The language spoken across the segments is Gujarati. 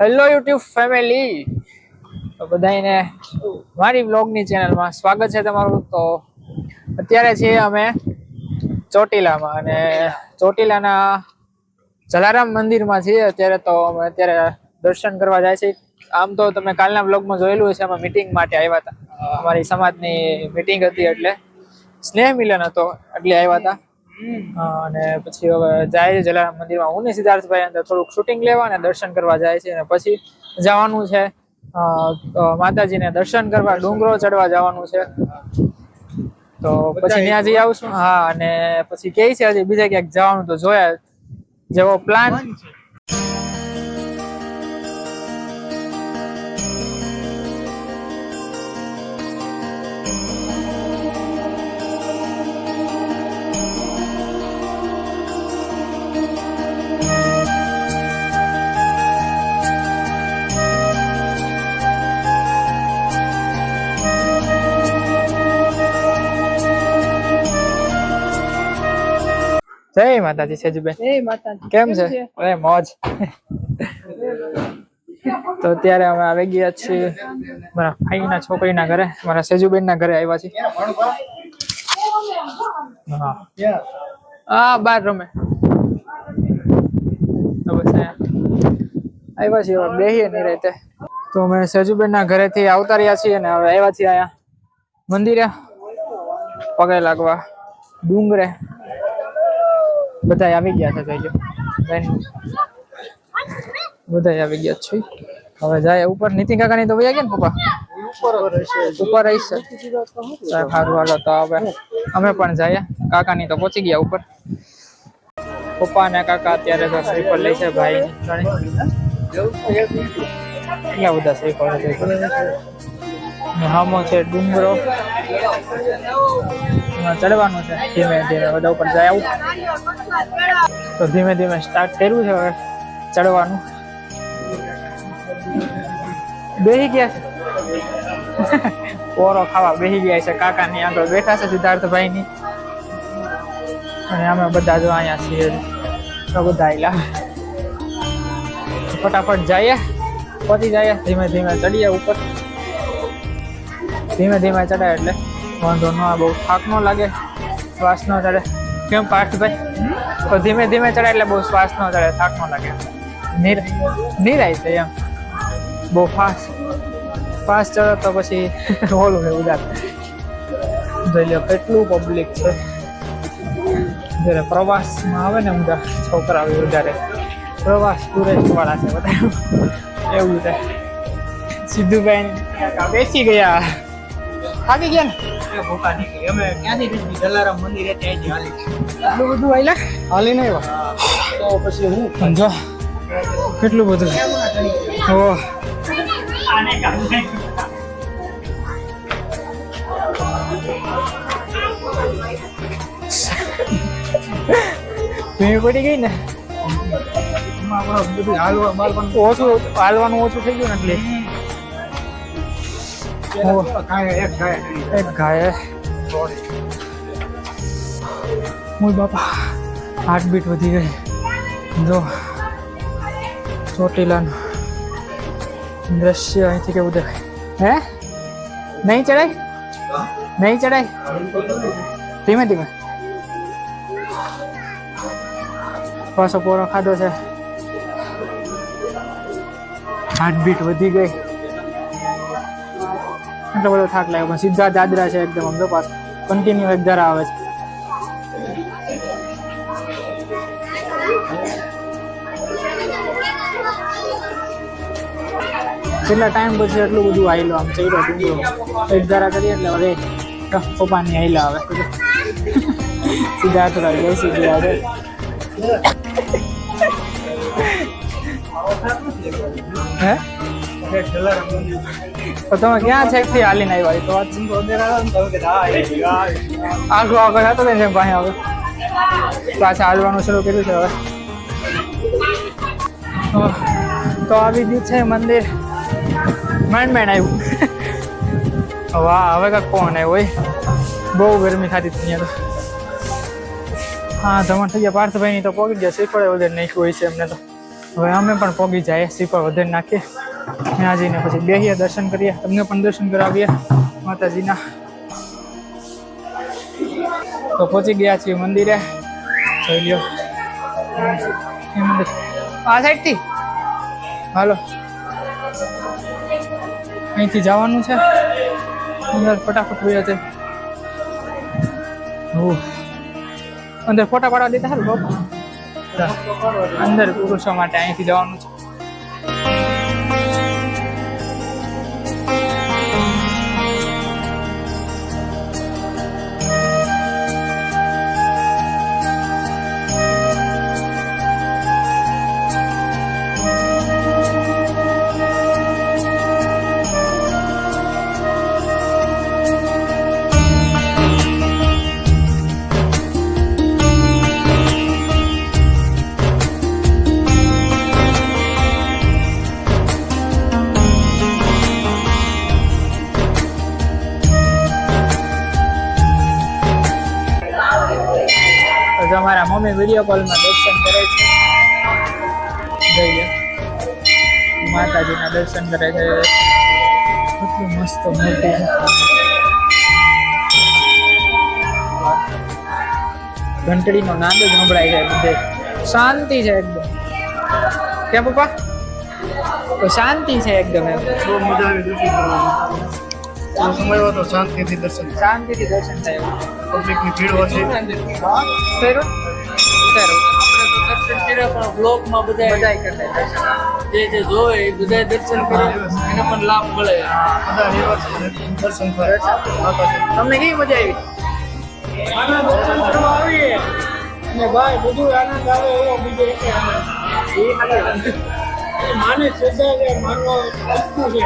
હેલો યુટ્યુબ ફેમિલી તો બધાને મારી બ્લોગની ચેનલમાં સ્વાગત છે તમારું. તો અત્યારે છીએ અમે ચોટીલામાં અને ચોટીલાના જલારામ મંદિરમાં છીએ. અત્યારે તો અમે અત્યારે દર્શન કરવા જાય છે. આમ તો તમે કાલના બ્લોગમાં જોયેલું હશે, અમે મિટિંગ માટે આવ્યા હતા. અમારી સમાજની મિટિંગ હતી એટલે સ્નેહ મિલન હતો એટલે આવ્યા હતા. અને પછી હવે જાય જલારામ મંદિરમાં. હું ને સિદ્ધાર્થભાઈ અંદર થોડુંક શૂટિંગ લેવા અને દર્શન કરવા જાય છે અને પછી જવાનું છે. માતાજીને દર્શન કરવા ડુંગરો ચડવા જવાનું છે. તો પછી ત્યાં જઈ આવશું. હા અને પછી કે છે હજી બીજા ક્યાંક જવાનું તો જોયા જેવો પ્લાન જય માતાજી સેજુબેન જય માતાજી. કેમ છે? અરે મોજ. તો અત્યારે અમે આવી ગયા છીએ મારા ભાઈના છોકરીના ઘરે મારા સેજુબેન ના ઘરે આવ્યા છીએ. હા. બાર રમે. તો બસ આવ્યા છીએ બેહીએ નહીં રહેતે તો. અમે સેજુબેન ના ઘરેથી આવતા રહ્યા છીએ અને હવે આવ્યા છીએ અહીંયા મંદિરે. પગે લાગવા ડુંગરે. બધા આવી ગયા છે જોઈજો બધા આવી ગયા છે હવે જાય ઉપર. નીતિન કાકાની તો વયા ગયા ને પપ્પા? ઉપર રહી છે. સારું હાલો, તો હવે અમે પણ જઈએ. કાકાની તો પહોંચી ગયા ઉપર. પપ્પા અને કાકા અત્યારે તો શ્રીફળ લે છે, ભાઈ કેટલા બધા શ્રીફળ છે? હામો છે ડુંગરો. ચડવાનું છે. ધીમે ધીમે બધા ઉપર જાય આવું. તો ધીમે ધીમે સ્ટાર્ટ કર્યું છે હવે ચડવાનું. બેહી ગયા છે. પોરો ખાવા બેહી ગયા છે. કાકાની આગળ બેઠા છે સિદ્ધાર્થભાઈ ની અને અમે બધા જો અહીંયા છીએ. તો બધા આયલા. ફટાફટ જઈએ. પહોંચી જઈએ. ધીમે ધીમે ચડીએ ઉપર. ધીમે ધીમે ચડાય એટલે. વાંધો ન બહુ થાક ન લાગે શ્વાસ ન ચડે. કેમ પાર્થભાઈ તો ધીમે ધીમે ચડાય એટલે બહુ શ્વાસ ન ચડે, થાક ન લાગે. નિર, નિરાય છે એમ. બહુ ફાસ્ટ ફાસ્ટ ચડે તો પછી ઓલું છે ઉદાર. જોઈ લો કેટલું પબ્લિક છે. જ્યારે પ્રવાસમાં આવે ને ઊંધા છોકરાઓ વધારે પ્રવાસ ટુરિસ્ટ વાળા છે બધા. એવું છે. સિદ્ધુબેન બેસી ગયા. થાકી ગયા ને? ભૂખા નીકળી અમે ક્યાંથી નીકળી જલારામ મંદિરે હાલી એટલું બધું આયલા હાલી નહીં તો પછી હું? જો કેટલું બધું? ઓ ભીડ પડી ગઈ ને? ઓછું હાલવાનું ઓછું થઈ ગયું ને એટલે. એક ગાય કરી. એક ગાયે. ઓય બાપા હાર્ટબીટ વધી ગઈ. જો ચોટીલાનું દ્રશ્ય અહીંથી કેવું દેખાય? હે? નહીં ચડાય? નહીં ચડાય? ધીમે ધીમે. પાછો પોરો ખાધો છે. હાર્ટબીટ વધી ગઈ. એટલો બધો થાક લાગ્યો, પણ સીધા દાદરા છે એકદમ અમદો પાસ કન્ટિન્યુ એક ધરા આવે છે. કેટલા ટાઈમ પછી એટલું બધું આવેલું આમ ચડ્યો ડુંગરો એક ધારા કરીએ એટલે હવે પપ્પાની આવેલા આવે. સીધા થોડા જય સીધી આવે હે. તો તમે ક્યાં છે? થી હાલીને આવ્યા તો વાત આગળ આગળ હતો ને જેમ પાસે હવે. પાછા હાલવાનું શરૂ કર્યું છે હવે. તો આવી ગયું છે મંદિર. માંડ માંડ આવ્યું. વાહ, હવે કાંક કોણ આવ્યું હોય બહુ ગરમી થતી હતી તો. હા તમારે થઈ ગયા. પાર્થભાઈ ની તો પહોંચી ગયા, શ્રીફળ વધારે નાખ્યું હોય છે એમને તો. હવે અમે પણ પોગી જાય, શ્રીફળ વધારે નાખીએ. ત્યાં જઈને પછી બેહીએ, દર્શન કરીએ. તમને પણ દર્શન કરાવીએ માતાજીના. તો પહોંચી ગયા છીએ મંદિરે. જોઈ લ્યો. આ સાઈડથી? હાલો. અહીંથી જવાનું છે. અંદર ફટાફટ હોય છે અંદર ફોટા પાડવા લીધા હાલ બાપુ. અંદર પુરુષો માટે અહીંથી જવાનું છે. અમારા મમ્મી વીડિયો કોલમાં દર્શન કરે છે. જઈએ. માતાજીના દર્શન કરે છે. કેટલું મસ્ત મૂર્તિ ઘંટડીનો નાદ જ સંભળાય છે બધે. શાંતિ છે એકદમ. ક્યાં પપ્પા? શાંતિ છે એકદમ એમ. બહુ મજા આવી સમય હોય તો શાંતિથી દર્શન શાંતિથી દર્શન થાય એવું. પબ્લિકની ભીડ ઓછી સારું સારું દર્શન કર્યા પણ બ્લોકમાં બધા બધાય કરતા જે જે જોવે એ બધા દર્શન કરે એને પણ લાભ મળે. બધા દર્શન કરે તમને કેવી મજા આવી? આનંદ દર્શન કરવા આવીએ. અને ભાઈ બધું આનંદ આવે એવો બીજો એક આનંદ માને શ્રદ્ધા છે માનવો છે.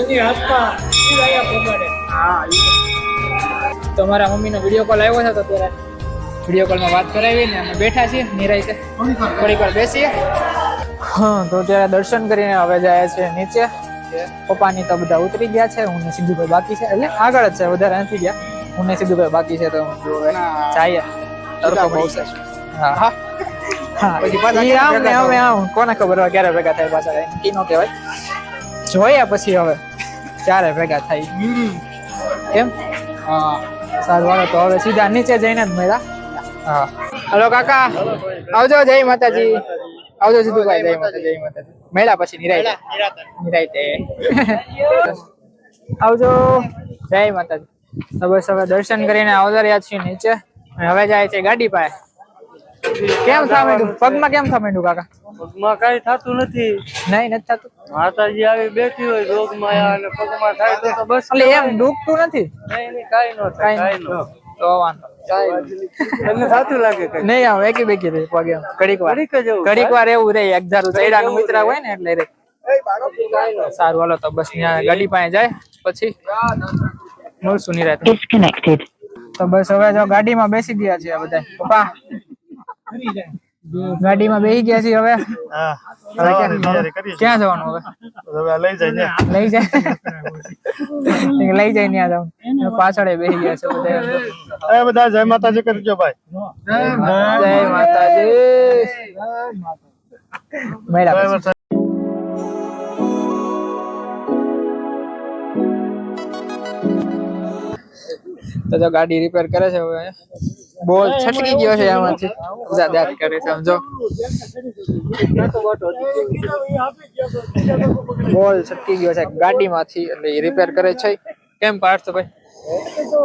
એની હાથમાં પીરાયા પ્રમાણે હા? તમારા મમ્મીનો વીડિયો કોલ આવ્યો છે તો ત્યારે વીડિયો કોલમાં વાત કરાવી ને અમે બેઠા છીએ નિરાયતે થોડીક વાર બેસીએ. હા તો ત્યારે દર્શન કરીને હવે જાય છે નીચે. પપ્પાની તો બધા ઉતરી ગયા છે હું ને સિદ્ધુભાઈ બાકી છે. એટલે આગળ જ છે વધારે નથી ગયા. હું ને સિદ્ધુભાઈ બાકી છે તો જઈએ તડકો બહુ છે. હા. હા. હા. પાછા આમ ને અમે આમ કોને ખબર હોય ક્યારે ભેગા થાય પાછા કઈ નો ન કહેવાય. જોઈએ પછી હવે ચારે ભેગા થાય. એમ હા. સારું હાલો તો હવે સીધા નીચે જઈને જ મળ્યા. હા. હલો કાકા. આવજો જય માતાજી. આવજો સિદ્ધુભાઈ જય માતા જય માતાજી. મળ્યા પછી નિરાય નિરાય આવજો. જય માતાજી. તો બસ હવે દર્શન કરીને આવતા રહ્યા છીએ નીચે. હવે જાય છે ગાડી પાસે. કેમ થા માંડ્યું? પગમાં કેમ થા માંડ્યું કાકા? પગમાં કઈ થતું નથી. નહીં નથી થતું? માતાજી આવી બેઠી હોય રોગમાં અને પગમાં થાય તો તો બસ એટલે એમ દુખતું નથી? નહીં નહીં કાંઈ નો થાય કાંઈ કાંઈ તો વાંધો તમને થતું લાગે કઈ? નહીં આમ એકી બેકી રહી પગે ઘડીક વાર. ઘડીક એવું વાર એવું રહે એક ધારું ચૈડાનું મિત્રા હોય ને એટલે રે સારું હાલો તો બસ ત્યાં ગાડી પાસે જાય પછી મળશું નિરાત. તો બસ હવે જો ગાડીમાં બેસી ગયા છે બધા. પપ્પા ગાડીમાં બેસી ગયા છીએ હવે. ક્યાં જવાનું હવે? હવે લઈ જાય લઈ જાય. લઈ જાય ત્યાં જવાનું. પાછળ બેસી ગયા છે બધા. એ બધા જય માતાજી કરજો ભાઈ. જય માતાજી. પછી. તો જો ગાડી રિપેર કરે છે હવે બોલ છટકી ગયો છે આમાંથી દાંત કરે સમજો. બોલ છટકી ગયો છે ગાડીમાંથી, એટલે રિપેર કરે છે. કેમ પાર્થ ભાઈ?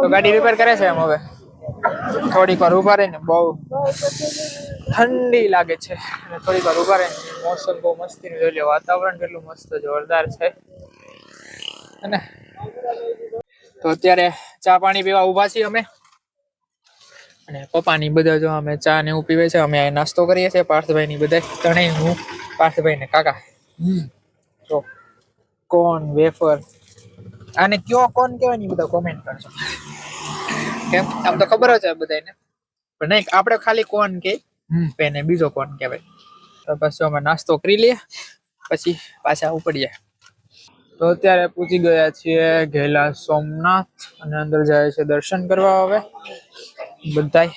તો ગાડી રિપેર કરે છે એમ હવે? થોડીક વાર ઊભા રહીને, બહુ ઠંડી લાગે છે. અને થોડીક વાર ઊભા રહીને, મોસમ બહુ મસ્તીનું જોઈ લે, વાતાવરણ કેટલું મસ્ત જોરદાર છે. અને તો અત્યારે ચા પાણી પીવા ઊભા છીએ અમે. અને પપ્પાની બધા જો અમે ચા ને એવું પીવે છે અમે નાસ્તો કરીએ છીએ પાર્થભાઈ ની બધા ત્રણેય હું પાર્થભાઈ ને કાકા તો કોન વેફર આને કયો કોન કહેવાય ને બધા કોમેન્ટ કરજો. કેમ? આમ તો ખબર જ છે બધાને પણ નહીં આપણે ખાલી કોન કે એને બીજો કોન કહેવાય. તો પછી અમે નાસ્તો કરી લઈએ પછી પાછા ઉપડીએ. તો અત્યારે પૂછી ગયા છીએ ઘેલા સોમનાથ અને અંદર જાય છે દર્શન કરવા હવે. બધાય.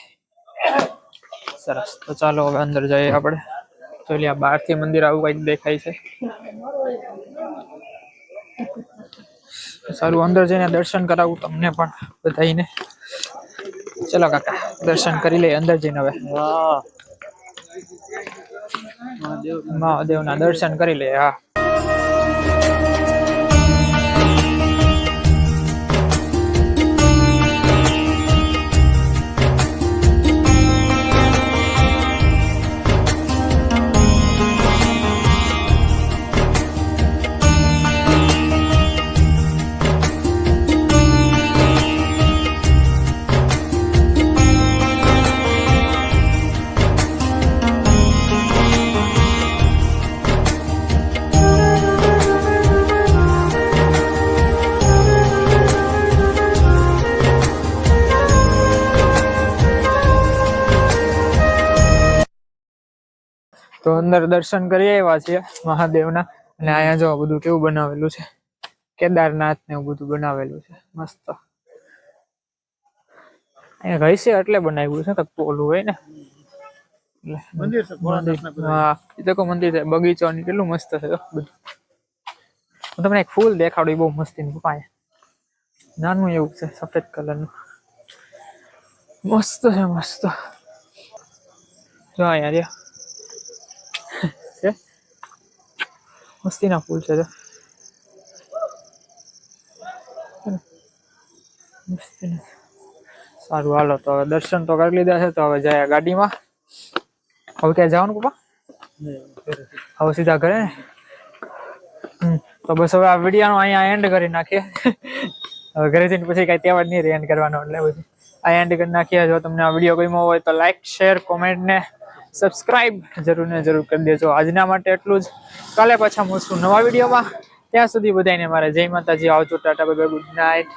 સરસ. તો ચાલો હવે અંદર જઈએ આપણે. તો એટલે બહારથી મંદિર આવું કંઈક દેખાય છે. સારું અંદર જઈને દર્શન કરાવું તમને પણ બધાઈને ચલો કાકા દર્શન કરી લઈએ અંદર જઈને હવે. મહાદેવના દર્શન કરી લઈએ હા. તો અંદર દર્શન કરી આવ્યા છીએ મહાદેવના. અને અહીંયા જો બધું કેવું બનાવેલું છે. કેદારનાથ ને એવું બધું બનાવેલું છે. મસ્ત. અહીંયા રહેશે એટલે બનાવ્યું છે કંઈક પોલું હોય ને. મંદિર છે મંદિર. છે. બગીચો ને કેટલું મસ્ત છે બધું. હું તમને એક ફૂલ દેખાડું બહુ મસ્તી નું પાય નાનું એવું છે સફેદ કલરનું. મસ્ત છે મસ્ત. જો અહીંયા રહ્યા મસ્તીના ફૂલ છે તો સારું હાલો તો હવે દર્શન તો કરી લીધા છે તો હવે જાય ગાડીમાં હવે ક્યાં જવાનું પપ્પા હવે સીધા ઘરે ને તો બસ હવે આ વિડીયાનો અહીંયા એન્ડ કરી નાખીએ હવે ઘરે જઈને પછી કઈ તહેવાર નહીં રહે એન્ડ કરવાનો, એટલે પછી આ એન્ડ કરી નાખીએ. જો તમને આ વીડિયો ગમ્યો હોય તો લાઈક શેર કોમેન્ટ ને સબસ્ક્રાઇબ જરૂર ને જરૂર કરી દેજો. આજના માટે એટલું જ. કાલે પાછા મળશું નવા વિડીયોમાં. ત્યાં સુધી બધાને મારે જય માતાજી. આવજો ટાટા બાય, ગુડ નાઇટ.